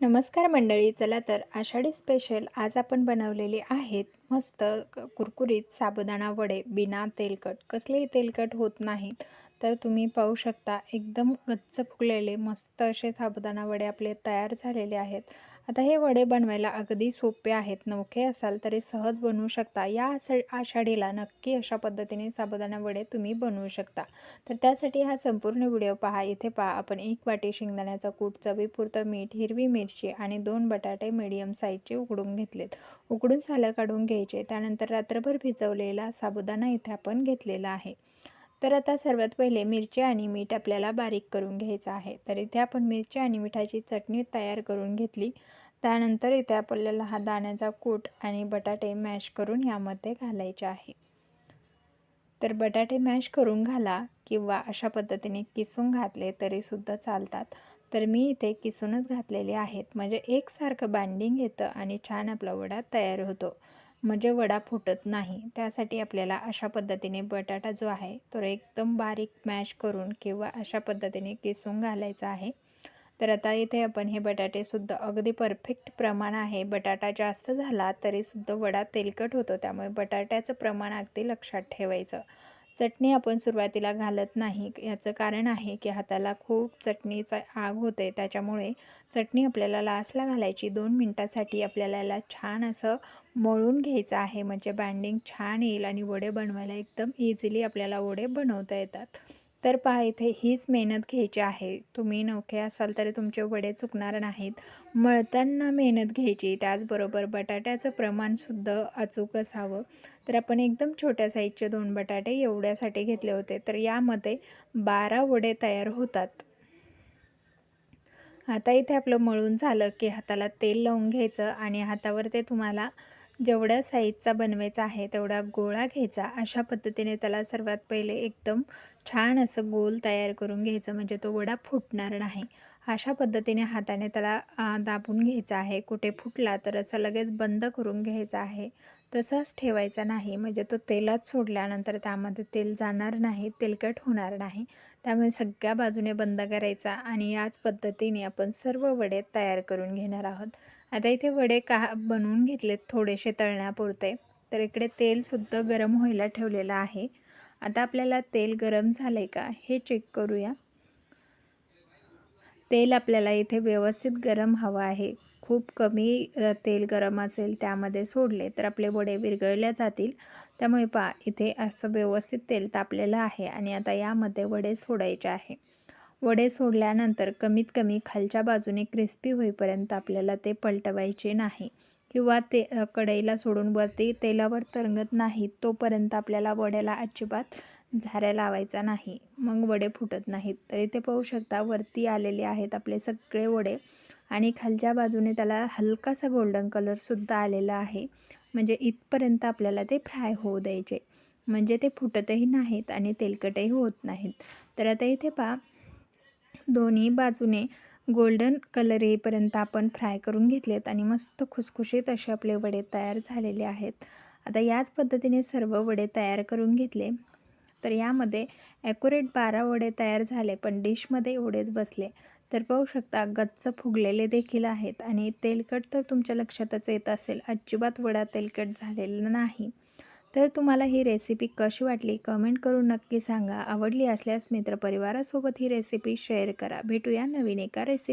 नमस्कार मंडळी चला तर आषाढी स्पेशल आज आपण बनवलेले आहेत मस्त क- कुरकुरीत साबुदाणा वडे बिना तेलकट. कसलेही तेलकट होत नाहीत. तर तुम्ही पाहू शकता एकदम गच्च फुगलेले मस्त असे साबुदाणा वडे आपले तयार झालेले आहेत. आता हे वडे बनवायला अगदी सोपे आहेत नवखे असाल तरी सहज बनवू शकता. या आषाढीला नक्की अशा पद्धतीने साबुदाणा वडे तुम्ही बनवू शकता. तर त्यासाठी हा संपूर्ण व्हिडिओ पहा. इथे पहा आपण एक वाटी शेंगदाण्याचा कूट चवीपुरतं मीठ हिरवी मिरची आणि दोन बटाटे मीडियम साईजचे उकडून घेतलेत. उकडून सालं काढून घ्यायचे. त्यानंतर रात्रभर भिजवलेला साबुदाणा इथे आपण घेतलेला आहे. तर आता सर्वात पहिले मिरची आणि मीठ आपल्याला बारीक करून घ्यायचं आहे. तर इथे आपण मिरची आणि मिठाची चटणी तयार करून घेतली. त्यानंतर इथे आपल्याला हा दाण्याचा कूट आणि बटाटे मॅश करून यामध्ये घालायचे आहे. तर बटाटे मॅश करून घाला किंवा अशा पद्धतीने किसून घातले तरीसुद्धा चालतात. तर मी इथे किसूनच घातलेले आहेत. म्हणजे एकसारखं बाइंडिंग येतं आणि छान आपला वडा तयार होतो. म्हणजे वडा फुटत नाही. त्यासाठी आपल्याला अशा पद्धतीने बटाटा जो आहे तो एकदम बारीक मॅश करून किंवा अशा पद्धतीने किसून घालायचा आहे. तर आता इथे आपण हे बटाटेसुद्धा अगदी परफेक्ट प्रमाण आहे. बटाटा जास्त झाला तरीसुद्धा वडा तेलकट होतो. त्यामुळे बटाट्याचं प्रमाण अगदी लक्षात ठेवायचं. चटणी आपण सुरुवातीला घालत नाही. याचं कारण आहे की हाताला खूप चटणीचा आग होते. त्याच्यामुळे चटणी आपल्याला लास्टला घालायची. दोन मिनटासाठी आपल्याला याला छान असं मळून घ्यायचं आहे. म्हणजे बँडिंग छान येईल आणि वडे बनवायला एकदम इझिली आपल्याला वडे बनवता येतात. तर पहा इथे हीच मेहनत घ्यायची आहे. तुम्ही नवखे असाल तरी तुमचे वडे चुकणार नाहीत. मळताना मेहनत घ्यायची त्याचबरोबर बटाट्याचं प्रमाणसुद्धा अचूक असावं. तर आपण एकदम छोट्या साईजचे दोन बटाटे एवढ्यासाठी घेतले होते. तर यामध्ये बारा वडे तयार होतात. आता इथे आपलं मळून झालं की हाताला तेल लावून घ्यायचं आणि हातावर ते तुम्हाला जेवढ्या साईजचा बनवायचा आहे तेवढा गोळा घ्यायचा. अशा पद्धतीने त्याला सर्वात पहिले एकदम छान असं गोल तयार करून घ्यायचं. म्हणजे तो वडा फुटणार नाही. अशा पद्धतीने हाताने त्याला दाबून घ्यायचा आहे. कुठे फुटला तर असं लगेच बंद करून घ्यायचा आहे. तसंच ठेवायचा नाही. म्हणजे तो तेलात सोडल्यानंतर त्यामध्ये तेल जाणार नाही तेलकट होणार नाही. त्यामुळे सगळ्या बाजूने बंद करायचा आणि याच पद्धतीने आपण सर्व वडे तयार करून घेणार आहोत. आता इथे वडे का बनवून घेतलेत थोडेसे तळण्यापुरते. तर इकडे तेलसुद्धा गरम व्हायला ठेवलेलं आहे. आता आपल्याला तेल गरम झालं आहे का हे चेक करूया. तेल आपल्याला इथे व्यवस्थित गरम हवं आहे. खूप कमी तेल गरम असेल त्यामध्ये सोडले तर आपले वडे विरघळल्या जातील. त्यामुळे पा इथे असं व्यवस्थित तेल तापलेलं आहे आणि आता यामध्ये वडे सोडायचे आहे. वडे सोडल्यानंतर कमीत कमी खालच्या बाजूने क्रिस्पी होईपर्यंत आपल्याला ते पलटवायचे नाही. किंवा ते कढईला सोडून वरती तेलावर तरंगत नाहीत तोपर्यंत आपल्याला वड्याला अजिबात झाऱ्या लावायचा नाही. मग वडे फुटत नाहीत. तर इथे पाहू शकता वरती आलेले आहेत आपले सगळे वडे आणि खालच्या बाजूने त्याला हलकासा गोल्डन कलरसुद्धा आलेला आहे. म्हणजे इथपर्यंत आपल्याला ते फ्राय होऊ द्यायचे. म्हणजे ते फुटतही नाहीत आणि तेलकटही होत नाहीत. तर आता इथे पहा दोन्ही बाजूने गोल्डन कलर येईपर्यंत आपण फ्राय करून घेतलेत आणि मस्त खुसखुशीत असे आपले वडे तयार झालेले आहेत. आता याच पद्धतीने सर्व वडे तयार करून घेतले. तर यामध्ये ॲक्युरेट बारा वडे तयार झाले पण डिशमध्ये एवढेच बसले. तर पाहू शकता गच्च फुगलेले देखील आहेत आणि तेलकट तर तुमच्या लक्षातच येत असेल अजिबात वडा तेलकट झालेला नाही. तर तुम्हाला ही रेसिपी कशी वाटली? कमेंट करून नक्की सांगा. आवडली असल्यास मित्रपरिवारासोबत ही रेसिपी शेअर करा. भेटूया नवीन एका रेसिपी